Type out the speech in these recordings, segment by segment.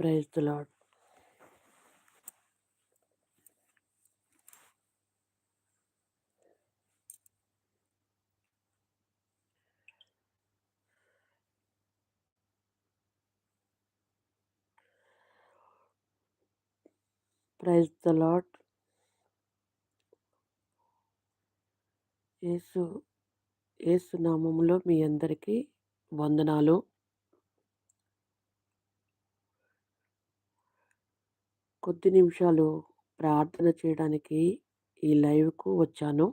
Praise the Lord praise the Lord Yesu Yesu నామంలో మీ అందరికీ వందనాలు. కొద్ది నిమిషాలు ప్రార్థన చేయడానికి ఈ లైవ్కు వచ్చాను.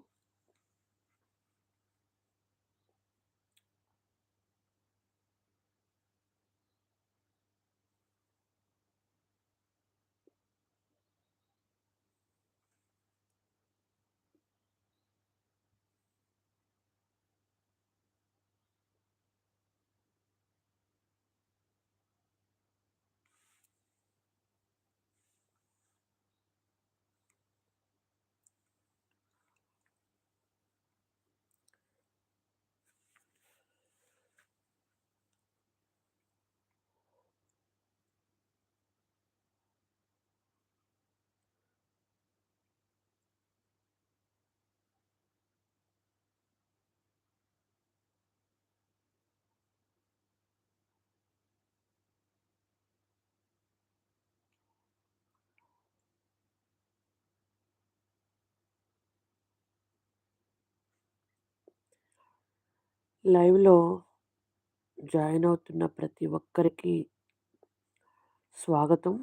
లైవ్లో జాయిన్ అవుతున్న ప్రతి ఒక్కరికి స్వాగతం.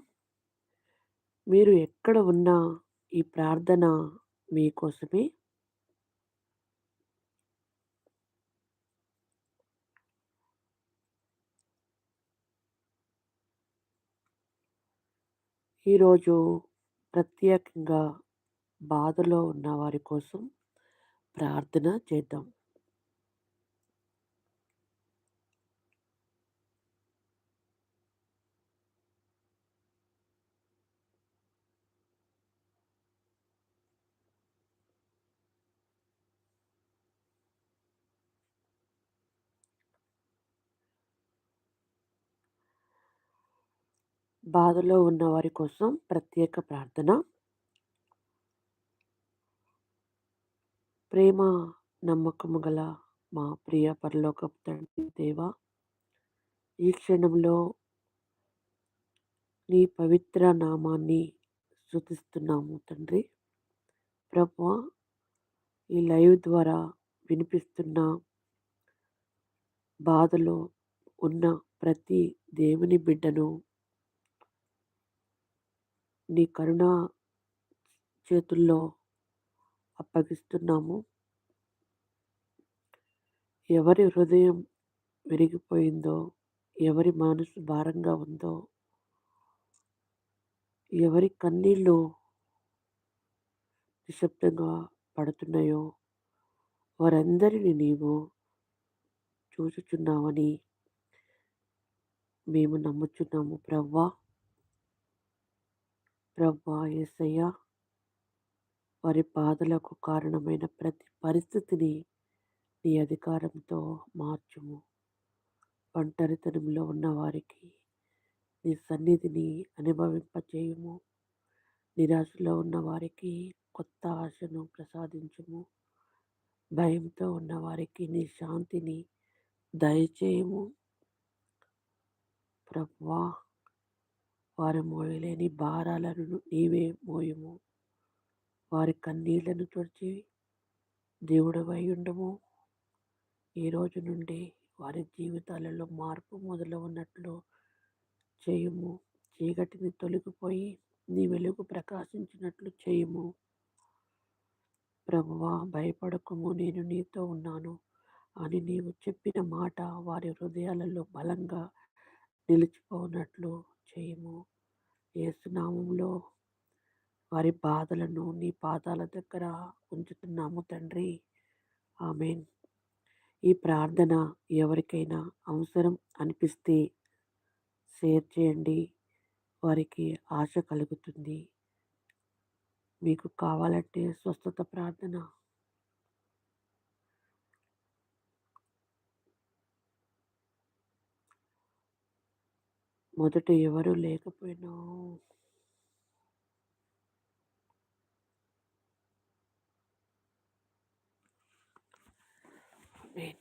మీరు ఎక్కడ ఉన్నా ఈ ప్రార్థన మీకోసమే. ఈరోజు ప్రత్యేకంగా బాధలో ఉన్న వారి కోసం ప్రార్థన చేద్దాం. బాధలో ఉన్నవారి కోసం ప్రత్యేక ప్రార్థన. ప్రేమ నమ్మకము గల మా ప్రియ పరలోక తండ్రి దేవ ఈ క్షణంలో నీ పవిత్ర నామాన్ని శృతిస్తున్నాము తండ్రి. ప్రభు ఈ లైవ్ ద్వారా వినిపిస్తున్న బాధలో ఉన్న ప్రతి దేవుని బిడ్డను నీ కరుణా చేతుల్లో అప్పగిస్తున్నాము. ఎవరి హృదయం విరిగిపోయిందో ఎవరి మనసు భారంగా ఉందో ఎవరి కన్నీళ్ళు నిశ్శబ్దంగా పడుతున్నాయో వారందరినీ నీవు చూచుచున్నావని మేము నమ్ముచున్నాము. ప్రవ్వా ప్రభా ఏసయ్య. వారి బాధలకు కారణమైన ప్రతి పరిస్థితిని నీ అధికారంతో మార్చుము. ఒంటరితనంలో ఉన్న వారికి నీ సన్నిధిని అనుభవింపచేయము. నిరాశలో ఉన్న వారికి కొత్త ఆశను ప్రసాదించుము. భయంతో ఉన్న వారికి నీ శాంతిని దయచేయము. ప్రభా వారు మోయలేని భారాలను నీవే మోయము. వారి కన్నీళ్ళను తుడిచి దేవుడవై ఉండము. ఈ రోజు నుండి వారి జీవితాలలో మార్పు మొదలు ఉన్నట్లు చేయము. చీకటిని తొలగిపోయి నీ వెలుగు ప్రకాశించినట్లు చేయము. ప్రభువా భయపడకము నేను నీతో ఉన్నాను అని నీవు చెప్పిన మాట వారి హృదయాలలో బలంగా నిలిచిపోనట్లు చేయము. ఏసునామంలో వారి బాధలను నీ పాదాల దగ్గర ఉంచుతున్నాము తండ్రి. ఆమెన్. ఈ ప్రార్థన ఎవరికైనా అవసరం అనిపిస్తే షేర్ చేయండి. వారికి ఆశ కలుగుతుంది. మీకు కావాలంటే స్వస్థత ప్రార్థన మొదట ఎవరు లేకపోయినా ఆమేన్.